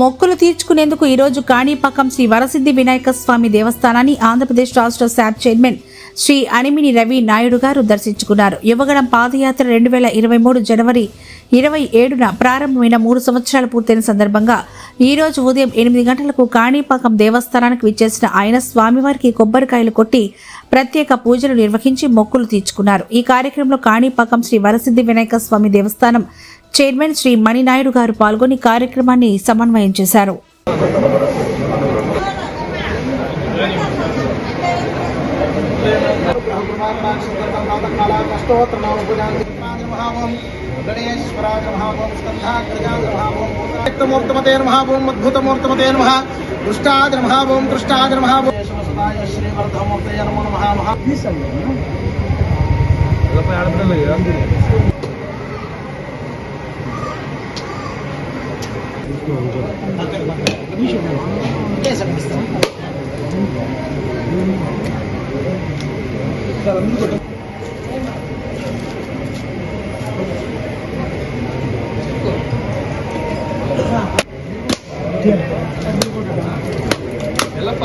మొక్కులు తీర్చుకునేందుకు ఈరోజు కాణిపాకం శ్రీ వరసిద్ధి వినాయక స్వామి దేవస్థానాన్ని ఆంధ్రప్రదేశ్ రాష్ట్ర శాఖ చైర్మన్ శ్రీ అనిమిని రవి నాయుడు గారు దర్శించుకున్నారు. యువగడం పాదయాత్ర రెండు వేల ఇరవై మూడు జనవరి ఇరవై ఏడున ప్రారంభమైన మూడు సంవత్సరాలు పూర్తయిన సందర్భంగా ఈ రోజు ఉదయం ఎనిమిది గంటలకు కాణిపాకం దేవస్థానానికి విచ్చేసిన ఆయన స్వామివారికి కొబ్బరికాయలు కొట్టి ప్రత్యేక పూజలు నిర్వహించి మొక్కులు తీర్చుకున్నారు. ఈ కార్యక్రమంలో కాణిపాకం శ్రీ వరసిద్ధి వినాయక స్వామి దేవస్థానం చైర్మన్ శ్రీ మణినాయుడు గారు పాల్గొని కార్యక్రమాన్ని సమన్వయం చేశారు. మూర్తమతే మహాభూం అద్భుతమూర్తమతే నమ మహాభూం మహాభూం శ్రీవర్ధమూర్తయ నమో మహా 계속 했어. ಎಲ್ಲಪ್ಪ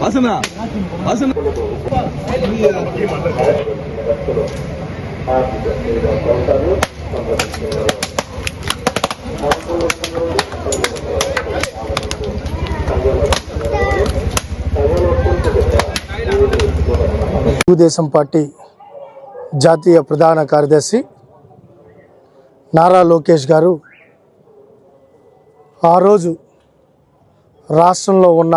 వాసన వాసన. తెలుగుదేశం పార్టీ జాతీయ ప్రధాన కార్యదర్శి నారా లోకేష్ గారు ఆ రోజు రాష్ట్రంలో ఉన్న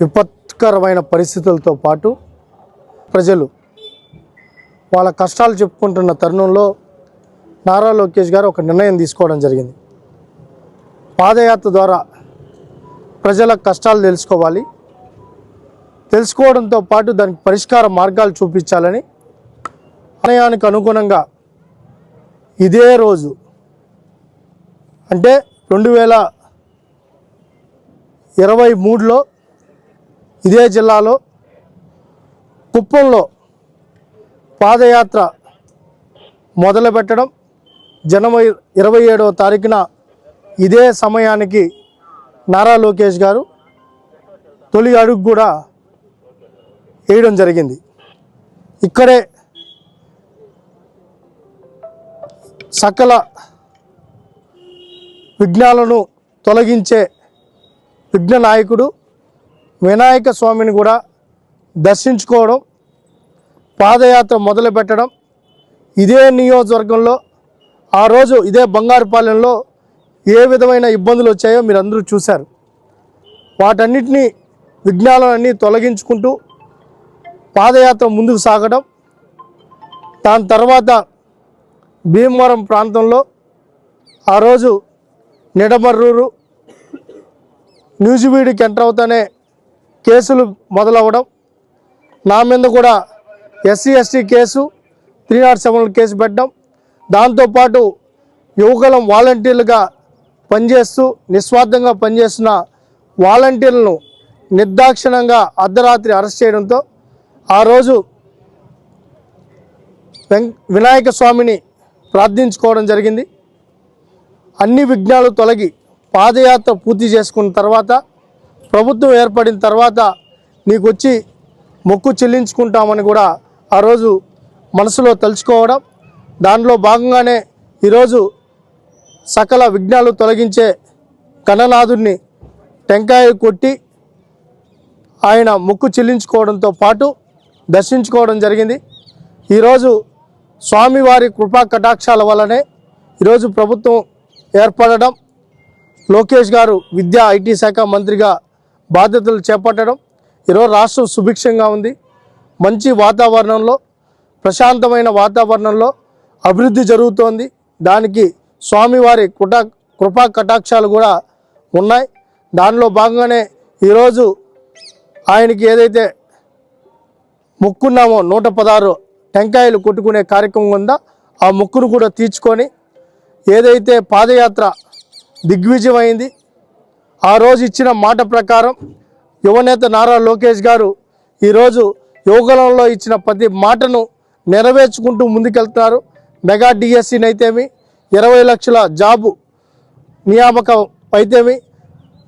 విపత్కరమైన పరిస్థితులతో పాటు ప్రజలు వాళ్ళ కష్టాలు చెప్పుకుంటున్న తరుణంలో నారా లోకేష్ గారు ఒక నిర్ణయం తీసుకోవడం జరిగింది. పాదయాత్ర ద్వారా ప్రజల కష్టాలు తెలుసుకోవాలి. తెలుసుకోవడంతో పాటు దానికి పరిష్కార మార్గాలు చూపించాలని నిర్ణయానికి అనుగుణంగా ఇదే రోజు అంటే రెండు వేల ఇరవై మూడులో ఇదే జిల్లాలో కుప్పంలో పాదయాత్ర మొదలుపెట్టడం జనవరి ఇరవై ఏడవ తారీఖున ఇదే సమయానికి నారా లోకేష్ గారు తొలి అడుగు కూడా వేయడం జరిగింది. ఇక్కడే సకల విఘ్నాలను తొలగించే విఘ్న నాయకుడు వినాయక స్వామిని కూడా దర్శించుకోవడం పాదయాత్ర మొదలు పెట్టడం ఇదే నియోజకవర్గంలో ఆ రోజు ఇదే బంగారుపాలెంలో ఏ విధమైన ఇబ్బందులు వచ్చాయో మీరు అందరూ చూశారు. వాటన్నిటినీ విఘ్నాలన్నీ తొలగించుకుంటూ పాదయాత్ర ముందుకు సాగడం దాని తర్వాత భీమవరం ప్రాంతంలో ఆ రోజు నిడమర్రూరు న్యూజివీడికి ఎంటర్ అవుతానే కేసులు మొదలవ్వడం. నా మీద కూడా SC ST case three not seven case పెట్టడం. దాంతోపాటు యువకులం వాలంటీర్లుగా పనిచేస్తూ నిస్వార్థంగా పనిచేస్తున్న వాలంటీర్లను నిర్దాక్షిణంగా అర్ధరాత్రి అరెస్ట్ చేయడంతో ఆ రోజు వినాయక స్వామిని ప్రార్థించుకోవడం జరిగింది. అన్ని విఘ్నాలు తొలగి పాదయాత్ర పూర్తి చేసుకున్న తర్వాత ప్రభుత్వం ఏర్పడిన తర్వాత నీకు వచ్చి మొక్కు చెల్లించుకుంటామని కూడా ఆ రోజు మనసులో తలుచుకోవడం దానిలో భాగంగానే ఈరోజు సకల విఘ్నాలు తొలగించే గణనాథుడిని టెంకాయ కొట్టి ఆయన మొక్కు చెల్లించుకోవడంతో పాటు దర్శించుకోవడం జరిగింది. ఈరోజు స్వామివారి కృపా కటాక్షాల వల్లనే ఈరోజు ప్రభుత్వం ఏర్పడడం. లోకేష్ గారు విద్యా ఐటీ శాఖ మంత్రిగా బాధ్యతలు చేపట్టడం. ఈరోజు రాష్ట్రం సుభిక్షంగా ఉంది. మంచి వాతావరణంలో ప్రశాంతమైన వాతావరణంలో అభివృద్ధి జరుగుతోంది. దానికి స్వామివారి కుటా కృపా కటాక్షాలు కూడా ఉన్నాయి. దానిలో భాగంగానే ఈరోజు ఆయనకి ఏదైతే మొక్కున్నామో నూట పదహారు టెంకాయలు కొట్టుకునే కార్యక్రమం ఉందా ఆ మొక్కును కూడా తీర్చుకొని ఏదైతే పాదయాత్ర దిగ్విజయం అయింది ఆ రోజు ఇచ్చిన మాట ప్రకారం యువనేత నారా లోకేష్ గారు ఈరోజు యువకులంలో ఇచ్చిన ప్రతి మాటను నెరవేర్చుకుంటూ ముందుకెళ్తున్నారు. మెగా డిఎస్సీని అయితేమి ఇరవై లక్షల జాబు నియామకం అయితేమి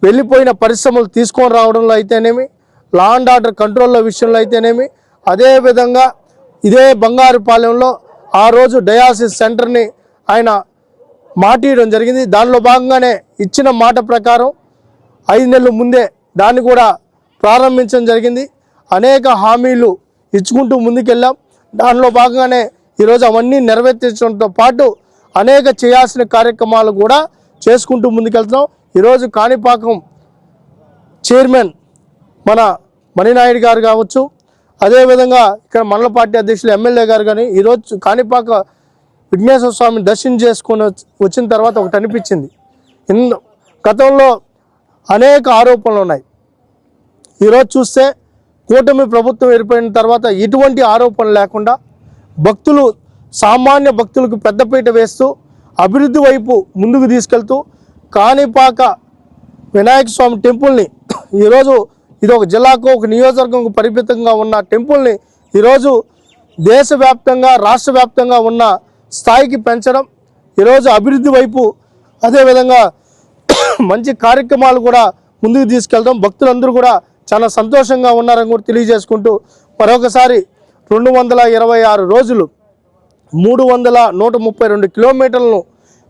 వెళ్ళిపోయిన పరిశ్రమలు తీసుకొని రావడంలో అయితేనేమి లా అండ్ ఆర్డర్ కంట్రోల్లో విషయంలో అయితేనేమి అదేవిధంగా ఇదే బంగారుపాలెంలో ఆ రోజు డయాసిస్ సెంటర్ని ఆయన మాటియడం జరిగింది. దానిలో భాగంగానే ఇచ్చిన మాట ప్రకారం ఐదు నెలల ముందే దాన్ని కూడా ప్రారంభించడం జరిగింది. అనేక హామీలు ఇచ్చుకుంటూ ముందుకెళ్ళాం. దానిలో భాగంగానే ఈరోజు అవన్నీ నెరవేర్చడంతో పాటు అనేక చేయాల్సిన కార్యక్రమాలు కూడా చేసుకుంటూ ముందుకెళ్తున్నాం. ఈరోజు కాణిపాకం చైర్మన్ మన మణినాయుడు గారు కావచ్చు అదేవిధంగా ఇక్కడ మండల పార్టీ అధ్యక్షులు ఎమ్మెల్యే గారు కానీ ఈరోజు కాణిపాక విఘ్నేశ్వర స్వామిని దర్శనం చేసుకుని వచ్చి- వచ్చిన తర్వాత ఒకటి అనిపించింది. ఇన్ గతంలో అనేక ఆరోపణలు ఉన్నాయి. ఈరోజు చూస్తే కూటమి ప్రభుత్వం ఏర్పడిన తర్వాత ఎటువంటి ఆరోపణలు లేకుండా భక్తులు సామాన్య భక్తులకు పెద్దపీట వేస్తూ అభివృద్ధి వైపు ముందుకు తీసుకెళ్తూ కాణిపాక వినాయక స్వామి టెంపుల్ని ఈరోజు ఇది ఒక జిల్లాకు ఒక నియోజకవర్గంకు పరిమితంగా ఉన్న టెంపుల్ని ఈరోజు దేశవ్యాప్తంగా రాష్ట్ర వ్యాప్తంగా ఉన్న స్థాయికి పెంచడం ఈరోజు అభివృద్ధి వైపు అదేవిధంగా మంచి కార్యక్రమాలు కూడా ముందుకు తీసుకెళ్తాం. భక్తులందరూ కూడా చాలా సంతోషంగా ఉన్నారని కూడా తెలియజేసుకుంటూ మరొకసారి రెండు వందల ఇరవై ఆరు రోజులు మూడు వందల నూట ముప్పై రెండు కిలోమీటర్లను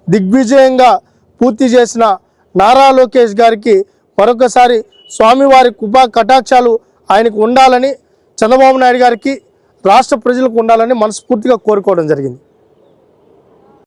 దిగ్విజయంగా పూర్తి చేసిన నారా లోకేష్ గారికి మరొకసారి స్వామివారి కృపా కటాక్షాలు ఆయనకు ఉండాలని చంద్రబాబు నాయుడు గారికి రాష్ట్ర ప్రజలకు ఉండాలని మనస్ఫూర్తిగా కోరుకోవడం జరిగింది.